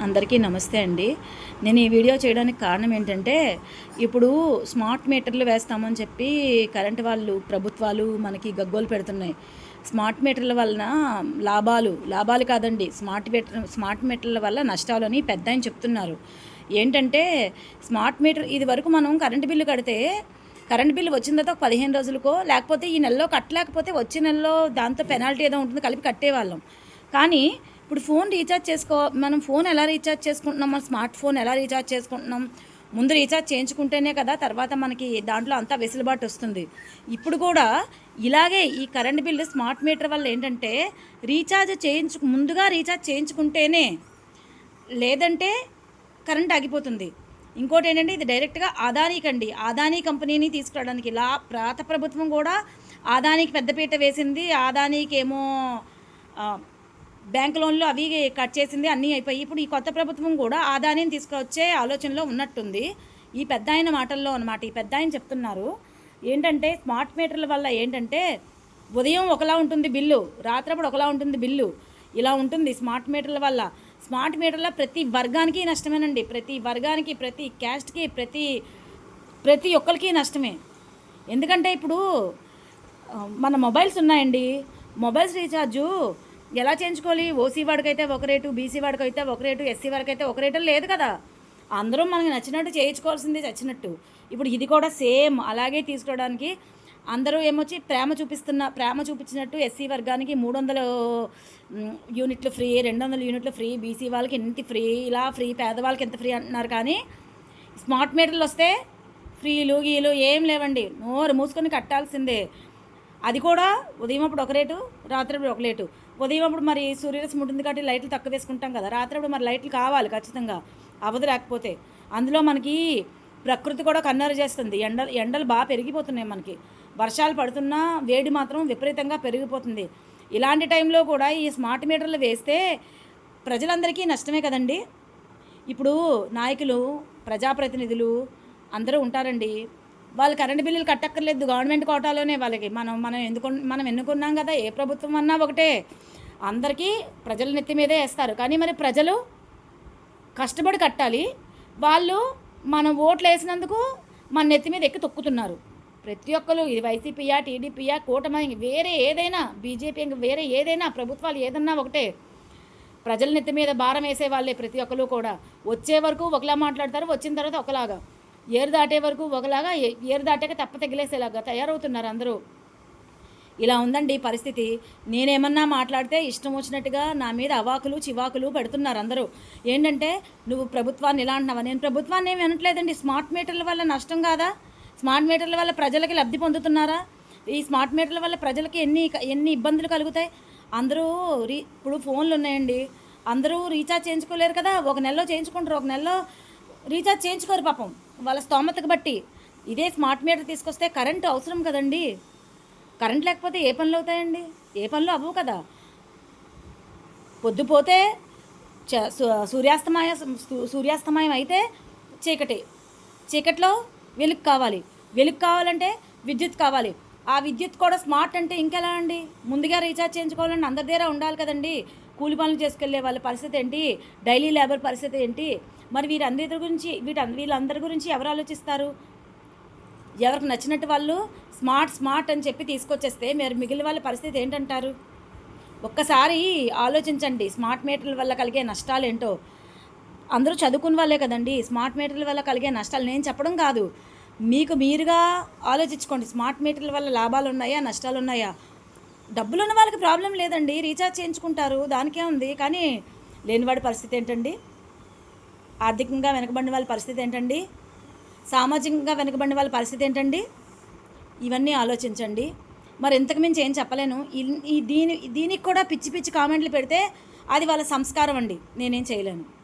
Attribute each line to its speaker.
Speaker 1: అందరికీ నమస్తే అండి. నేను ఈ వీడియో చేయడానికి కారణం ఏంటంటే ఇప్పుడు స్మార్ట్ మీటర్లు వేస్తామని చెప్పి కరెంటు వాళ్ళు ప్రభుత్వాలు మనకి గగ్గోలు పెడుతున్నాయి. స్మార్ట్ మీటర్ల వలన లాభాలు లాభాలు కాదండి స్మార్ట్ మీటర్ స్మార్ట్ మీటర్ల వల్ల నష్టాలని పెద్ద ఆయన చెప్తున్నారు. ఏంటంటే స్మార్ట్ మీటర్ ఇది వరకు మనం కరెంటు బిల్లు కడితే కరెంట్ బిల్లు వచ్చిన తర్వాత ఒక పదిహేను రోజులకో లేకపోతే ఈ నెలలో కట్టలేకపోతే వచ్చే నెలలో దాంతో పెనాల్టీ ఏదో ఉంటుంది కలిపి కట్టేవాళ్ళం. కానీ ఇప్పుడు ఫోన్ రీఛార్జ్ చేసుకో మనం ఫోన్ ఎలా రీఛార్జ్ చేసుకుంటున్నాం? మన స్మార్ట్ ఫోన్ ఎలా రీఛార్జ్ చేసుకుంటున్నాం? ముందు రీఛార్జ్ చేయించుకుంటేనే కదా తర్వాత మనకి దాంట్లో అంతా వెసులుబాటు వస్తుంది. ఇప్పుడు కూడా ఇలాగే ఈ కరెంట్ బిల్లు స్మార్ట్ మీటర్ వల్ల ఏంటంటే రీఛార్జ్ చేయించు ముందుగా రీఛార్జ్ చేయించుకుంటేనే లేదంటే కరెంట్ ఆగిపోతుంది. ఇంకోటి ఏంటంటే ఇది డైరెక్ట్గా ఆదానీకి అండి. ఆదానీ కంపెనీని తీసుకురావడానికి ఇలా ప్రాత ప్రభుత్వం కూడా ఆదానీకి పెద్దపీట వేసింది. ఆదానీకి ఏమో బ్యాంక్ లోన్లు అవి కట్ చేసింది అన్నీ అయిపోయి. ఇప్పుడు ఈ కొత్త ప్రభుత్వం కూడా ఆదాయాన్ని తీసుకొచ్చే ఆలోచనలో ఉన్నట్టుంది. ఈ పెద్ద ఆయన మాటల్లో అనమాట ఈ పెద్ద ఆయన చెప్తున్నారు. ఏంటంటే స్మార్ట్ మీటర్ల వల్ల ఏంటంటే ఉదయం ఒకలా ఉంటుంది బిల్లు రాత్రప్పుడు ఒకలా ఉంటుంది బిల్లు. ఇలా ఉంటుంది స్మార్ట్ మీటర్ల వల్ల. స్మార్ట్ మీటర్ల ప్రతి వర్గానికి నష్టమేనండి. ప్రతి వర్గానికి ప్రతి క్యాస్ట్కి ప్రతి ప్రతి ఒక్కరికి నష్టమే. ఎందుకంటే ఇప్పుడు మన మొబైల్స్ ఉన్నాయండి. మొబైల్స్ రీఛార్జు ఎలా చేయించుకోవాలి? ఓసీ వాడికైతే ఒక రేటు బీసీ వాడికైతే ఒక రేటు ఎస్సీ వాడికి అయితే ఒక రేటు లేదు కదా. అందరూ మనకి నచ్చినట్టు చేయించుకోవాల్సిందే చచ్చినట్టు. ఇప్పుడు ఇది కూడా సేమ్ అలాగే తీసుకోవడానికి అందరూ ఏమొచ్చి ప్రేమ చూపిస్తున్న ప్రేమ చూపించినట్టు ఎస్సీ వర్గానికి మూడు వందలు యూనిట్లు ఫ్రీ రెండు వందల యూనిట్లు ఫ్రీ బీసీ వాళ్ళకి ఇంత ఫ్రీ ఇలా ఫ్రీ పేదవాళ్ళకి ఎంత ఫ్రీ అంటున్నారు కానీ స్మార్ట్ మీటర్లు వస్తే ఫ్రీలు గీలు ఏం లేవండి. నోరు మూసుకొని కట్టాల్సిందే. అది కూడా ఉదయం అప్పుడు ఒక రేటు రాత్రి అప్పుడు ఒక రేటు. ఉదయం అప్పుడు మరి సూర్యరశ్మి ఉంటుంది కాబట్టి లైట్లు తక్కువ వేసుకుంటాం కదా. రాత్రి అప్పుడు మరి లైట్లు కావాలి ఖచ్చితంగా. అవధి లేకపోతే. అందులో మనకి ప్రకృతి కూడా కన్నరు చేస్తుంది. ఎండలు ఎండలు బాగా పెరిగిపోతున్నాయి మనకి. వర్షాలు పడుతున్నా వేడి మాత్రం విపరీతంగా పెరిగిపోతుంది. ఇలాంటి టైంలో కూడా ఈ స్మార్ట్ మీటర్లు వేస్తే ప్రజలందరికీ నష్టమే కదండి. ఇప్పుడు నాయకులు ప్రజాప్రతినిధులు అందరూ ఉంటారండి. వాళ్ళు కరెంటు బిల్లులు కట్టక్కర్లేదు. గవర్నమెంట్ కోటాలోనే వాళ్ళకి. మనం మనం ఎందుకు మనం ఎన్నుకున్నాం కదా? ఏ ప్రభుత్వం అన్నా ఒకటే. అందరికీ ప్రజల నెత్తి మీదే వేస్తారు. కానీ మరి ప్రజలు కష్టపడి కట్టాలి. వాళ్ళు మనం ఓట్లు వేసినందుకు మన నెత్తి మీద ఎక్కి తొక్కుతున్నారు. ప్రతి ఒక్కరు ఇది వైసీపీయా టీడీపీయా కూటమి వేరే ఏదైనా బీజేపీ ఇంక వేరే ఏదైనా ప్రభుత్వాలు ఏదన్నా ఒకటే. ప్రజల నెత్తి మీద భారం వేసే వాళ్ళే ప్రతి ఒక్కరు కూడా. వచ్చే వరకు ఒకలా మాట్లాడతారు వచ్చిన తర్వాత ఒకలాగా. ఏరు దాటే వరకు ఒకలాగా ఏరు దాటాక తప్ప తగిలేసేలాగా తయారవుతున్నారు అందరూ. ఇలా ఉందండి పరిస్థితి. నేనేమన్నా మాట్లాడితే ఇష్టం వచ్చినట్టుగా నా మీద అవాకులు చివాకులు పెడుతున్నారు అందరూ. ఏంటంటే నువ్వు ప్రభుత్వాన్ని ఇలా అంటున్నావా? నేను ప్రభుత్వాన్ని ఏమి అనట్లేదండి. స్మార్ట్ మీటర్ల వల్ల నష్టం కాదా? స్మార్ట్ మీటర్ల వల్ల ప్రజలకి లబ్ధి పొందుతున్నారా? ఈ స్మార్ట్ మీటర్ల వల్ల ప్రజలకి ఎన్ని ఎన్ని ఇబ్బందులు కలుగుతాయి? అందరూ రీ ఇప్పుడు ఫోన్లు ఉన్నాయండి. అందరూ రీఛార్జ్ చేయించుకోలేరు కదా. ఒక నెలలో చేయించుకుంటారు. ఒక నెలలో రీఛార్జ్ చేయించుకోరు పాపం. వాళ్ళ స్తోమతకు బట్టి. ఇదే స్మార్ట్ మీటర్ తీసుకొస్తే కరెంటు అవసరం కదండి. కరెంట్ లేకపోతే ఏ పనులు అవుతాయండి? ఏ పనులు అవ్వవు కదా. పొద్దుపోతే సూర్యాస్తమయ సూర్యాస్తమయం అయితే చీకటి. చీకట్లో వెలుగు కావాలి. వెలుగు కావాలంటే విద్యుత్ కావాలి. ఆ విద్యుత్ కూడా స్మార్ట్ అంటే ఇంకెలా అండి? ముందుగా రీఛార్జ్ చేయించుకోవాలంటే అందరి దగ్గర ఉండాలి కదండి. కూలి పనులు చేసుకెళ్ళే వాళ్ళ పరిస్థితి ఏంటి? డైలీ లేబర్ పరిస్థితి ఏంటి? మరి వీరందరి గురించి వీట వీళ్ళందరి గురించి ఎవరు ఆలోచిస్తారు? ఎవరికి నచ్చినట్టు వాళ్ళు స్మార్ట్ స్మార్ట్ అని చెప్పి తీసుకొచ్చేస్తే మీరు మిగిలిన వాళ్ళ పరిస్థితి ఏంటంటారు? ఒక్కసారి ఆలోచించండి. స్మార్ట్ మీటర్ల వల్ల కలిగే నష్టాలు ఏంటో. అందరూ చదువుకున్న వాళ్ళే కదండి. స్మార్ట్ మీటర్ల వల్ల కలిగే నష్టాలు నేను చెప్పడం కాదు. మీకు మీరుగా ఆలోచించుకోండి. స్మార్ట్ మీటర్ల వల్ల లాభాలు ఉన్నాయా? నష్టాలు ఉన్నాయా? డబ్బులు ఉన్న వాళ్ళకి ప్రాబ్లం లేదండి. రీఛార్జ్ చేయించుకుంటారు. దానికే ఉంది. కానీ లేనివాడి పరిస్థితి ఏంటండి? ఆర్థికంగా వెనకబడిన వాళ్ళ పరిస్థితి ఏంటండి? సామాజికంగా వెనకబడిన వాళ్ళ పరిస్థితి ఏంటండి? ఇవన్నీ ఆలోచించండి. మరి ఇంతకుమించి ఏం చెప్పలేను. ఈ దీని దీనికి కూడా పిచ్చి పిచ్చి కామెంట్లు పెడితే అది వాళ్ళ సంస్కారం అండి. నేనేం చేయలేను.